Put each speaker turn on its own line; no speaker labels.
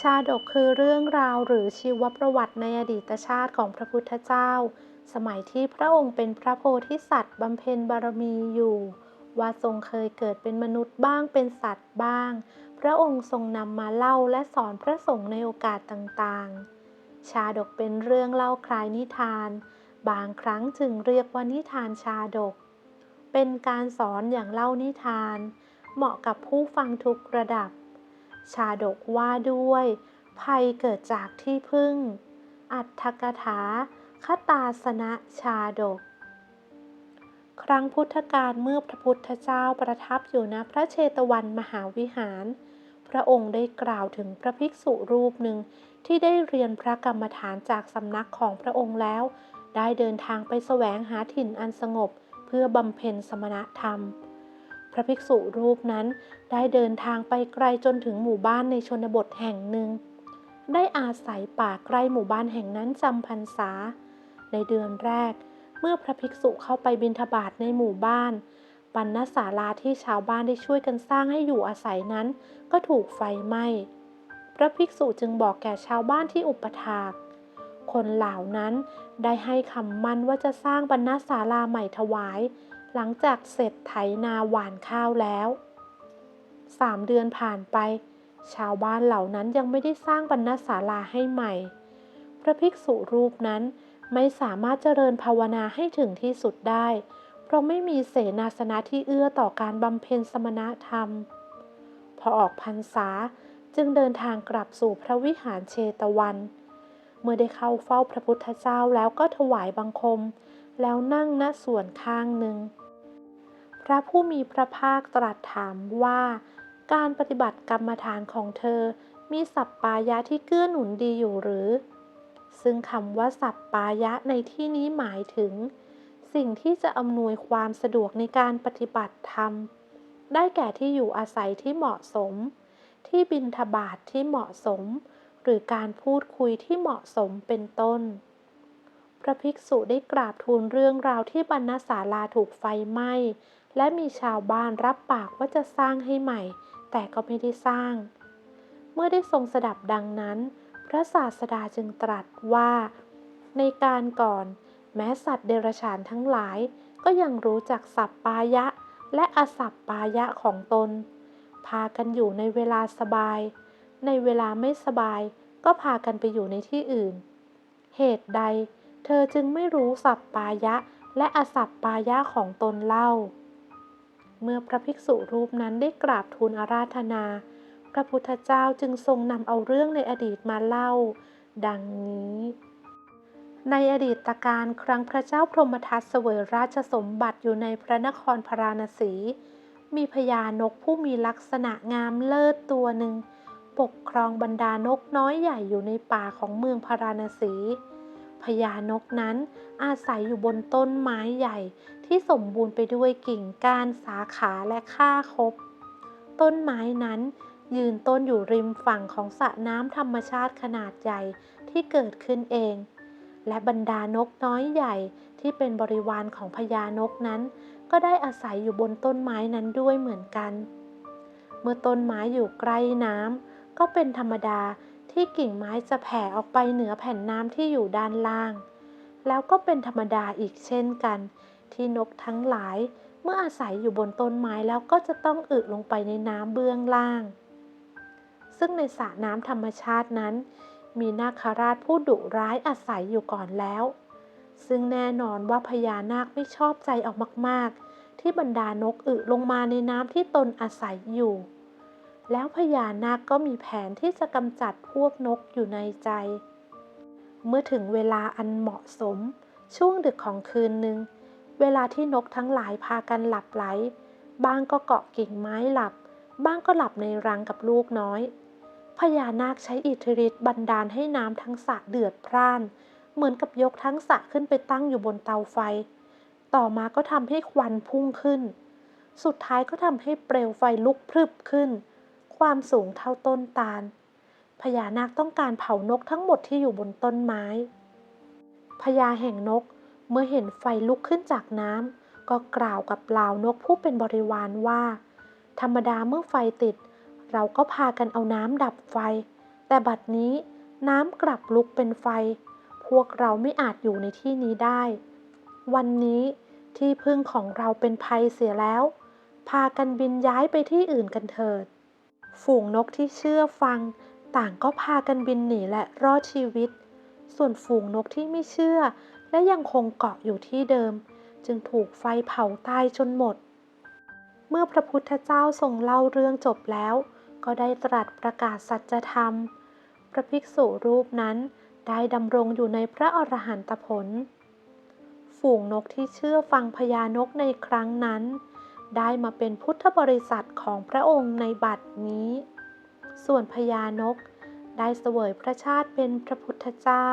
ชาดกคือเรื่องราวหรือชีวประวัติในอดีตชาติของพระพุทธเจ้า สมัยที่พระองค์เป็นพระโพธิสัตว์บำเพ็ญบารมีอยู่ ว่าทรงเคยเกิดเป็นมนุษย์บ้างเป็นสัตว์บ้าง พระองค์ทรงนำมาเล่าและสอนพระสงฆ์ในโอกาสต่างๆ ชาดกเป็นเรื่องเล่าคล้ายนิทาน บางครั้งจึงเรียกว่านิทานชาดก เป็นการสอนอย่างเล่านิทาน เหมาะกับผู้ฟังทุกระดับ ชาดกว่าด้วย ภัยเกิดจากที่พึ่ง อัตถกถาคตาสนะชาดก ครั้งพุทธกาลเมื่อพระพุทธเจ้าประทับอยู่ณพระเชตวันมหาวิหาร พระองค์ได้กล่าวถึงพระภิกษุรูปหนึ่งที่ได้เรียนพระกรรมฐานจากสำนักของพระองค์แล้ว ได้เดินทางไปแสวงหาถิ่นอันสงบ เพื่อบำเพ็ญสมณธรรม ระภิกษุรูปนั้นได้เดินทางไปไกลจนถึงหมู่บ้านในชนบทแห่งหนึ่ง ได้อาศัยป่าใกล้หมู่บ้านแห่งนั้นจำพรรษา ในเดือนแรก เมื่อพระภิกษุเข้าไปบิณฑบาตในหมู่บ้านบรรณศาลาที่ชาวบ้านได้ช่วยกันสร้างให้อยู่อาศัยนั้น ก็ถูกไฟไหม้ พระภิกษุจึงบอกแก่ชาวบ้านที่อุปถากคนเหล่านั้นได้ให้คำมั่นว่าจะสร้างบรรณศาลาใหม่ถวาย หลังจากเสร็จไถนาหว่านข้าวแล้วสามเดือนผ่านไป ชาวบ้านเหล่านั้นยังไม่ได้สร้างบรรณศาลาให้ใหม่ พระภิกษุรูปนั้นไม่สามารถเจริญภาวนาให้ถึงที่สุดได้ เพราะไม่มีเสนาสนะที่เอื้อต่อการบำเพ็ญสมณธรรม พอออกพรรษาจึงเดินทางกลับสู่พระวิหารเชตวัน เมื่อได้เข้าเฝ้าพระพุทธเจ้าแล้วก็ถวายบังคม แล้วนั่งณส่วนข้างหนึ่ง พระผู้มีพระภาคตรัสถามว่า การปฏิบัติกรรมฐานของเธอ มีสัปปายะที่เกื้อหนุนดีอยู่หรือ ซึ่งคำว่าสัปปายะในที่นี้หมายถึง สิ่งที่จะอำนวยความสะดวกในการปฏิบัติธรรม ได้แก่ที่อยู่อาศัยที่เหมาะสม ที่บินทบาทที่เหมาะสม หรือการพูดคุยที่เหมาะสมเป็นต้น ระภิกษุได้กราบทูลเรื่องราวที่บรรณศาลาถูกไฟไหม้ และมีชาวบ้านรับปากว่าจะสร้างให้ใหม่ แต่ก็ไม่ได้สร้าง เมื่อได้ทรงสดับดังนั้น พระศาสดาจึงตรัสว่า ในการก่อน แม้สัตว์เดรัจฉานทั้งหลาย ก็ยังรู้จักสัปปายะ และอสัปปายะของตน พากันอยู่ในเวลาสบาย ในเวลาไม่สบาย ก็พากันไปอยู่ในที่อื่น เหตุใด เธอจึงไม่รู้สัปปายะและอสัปปายะของตนเล่า เมื่อพระภิกษุรูปนั้นได้กราบทูลอาราธนา พระพุทธเจ้าจึงทรงนำเอาเรื่องในอดีตมาเล่า ดังนี้ ในอดีตการครั้งพระเจ้าพรหมทัตเสวยราชสมบัติอยู่ในพระนครพาราณสี มีพญานกผู้มีลักษณะงามเลิศตัวหนึ่ง ปกครองบรรดานกน้อยใหญ่อยู่ในป่าของเมืองพาราณสี พญานกนั้นอาศัยอยู่บนต้นไม้ใหญ่ที่สมบูรณ์ไปด้วยกิ่งก้านสาขาและค่าคบ ต้นไม้นั้นยืนต้นอยู่ริมฝั่งของสระน้ำธรรมชาติขนาดใหญ่ที่เกิดขึ้นเอง และบรรดานกน้อยใหญ่ที่เป็นบริวารของพญานกนั้น ก็ได้อาศัยอยู่บนต้นไม้นั้นด้วยเหมือนกัน เมื่อต้นไม้อยู่ใกล้น้ำก็เป็นธรรมดา ที่กิ่งไม้จะแผ่ออกไปเหนือแผ่นน้ำที่อยู่ด้านล่าง แล้วก็เป็นธรรมดาอีกเช่นกัน ที่นกทั้งหลายเมื่ออาศัยอยู่บนต้นไม้แล้วก็จะต้องอึลงไปในน้ำเบื้องล่าง ซึ่งในสระน้ำธรรมชาตินั้น มีนาคราชผู้ดุร้ายอาศัยอยู่ก่อนแล้ว ซึ่งแน่นอนว่าพญานาคไม่ชอบใจออกมาก ๆ ที่บรรดานกอึลงมาในน้ำที่ตนอาศัยอยู่ แล้วพญานาคก็มีแผนที่จะกำจัดพวกนกอยู่ในใจ เมื่อถึงเวลาอันเหมาะสม ช่วงดึกของคืนหนึ่ง เวลาที่นกทั้งหลายพากันหลับไหล บ้างก็เกาะกิ่งไม้หลับ บ้างก็หลับในรังกับลูกน้อย พญานาคใช้อิทธิฤทธิ์บันดาลให้น้ำทั้งสระเดือดพร่าน เหมือนกับยกทั้งสระขึ้นไปตั้งอยู่บนเตาไฟ ต่อมาก็ทำให้ควันพุ่งขึ้น สุดท้ายก็ทำให้เปลวไฟลุกพรึบขึ้น ความสูงเท่าต้นตาล พญานาคต้องการเผานกทั้งหมดที่อยู่บนต้นไม้ พญาแห่งนกเมื่อเห็นไฟลุกขึ้นจากน้ำก็กล่าวกับเหล่านกผู้เป็นบริวารว่า ธรรมดาเมื่อไฟติด เราก็พากันเอาน้ำดับไฟ แต่บัดนี้น้ำกลับลุกเป็นไฟ พวกเราไม่อาจอยู่ในที่นี้ได้ วันนี้ที่พึ่งของเราเป็นภัยเสียแล้ว พากันบินย้ายไปที่อื่นกันเถิด ฝูงนกที่เชื่อฟัง ต่างก็พากันบินหนีและรอดชีวิต ส่วนฝูงนกที่ไม่เชื่อ และยังคงเกาะอยู่ที่เดิม จึงถูกไฟเผาตายจนหมด เมื่อพระพุทธเจ้าทรงเล่าเรื่องจบแล้ว ก็ได้ตรัสประกาศสัจธรรม พระภิกษุรูปนั้นได้ดำรงอยู่ในพระอรหันตผล ฝูงนกที่เชื่อฟังพญานกในครั้งนั้น ได้มาเป็นพุทธบริษัทของพระองค์ในบัดนี้ ส่วนพญานกได้เสวยพระชาติเป็นพระพุทธเจ้า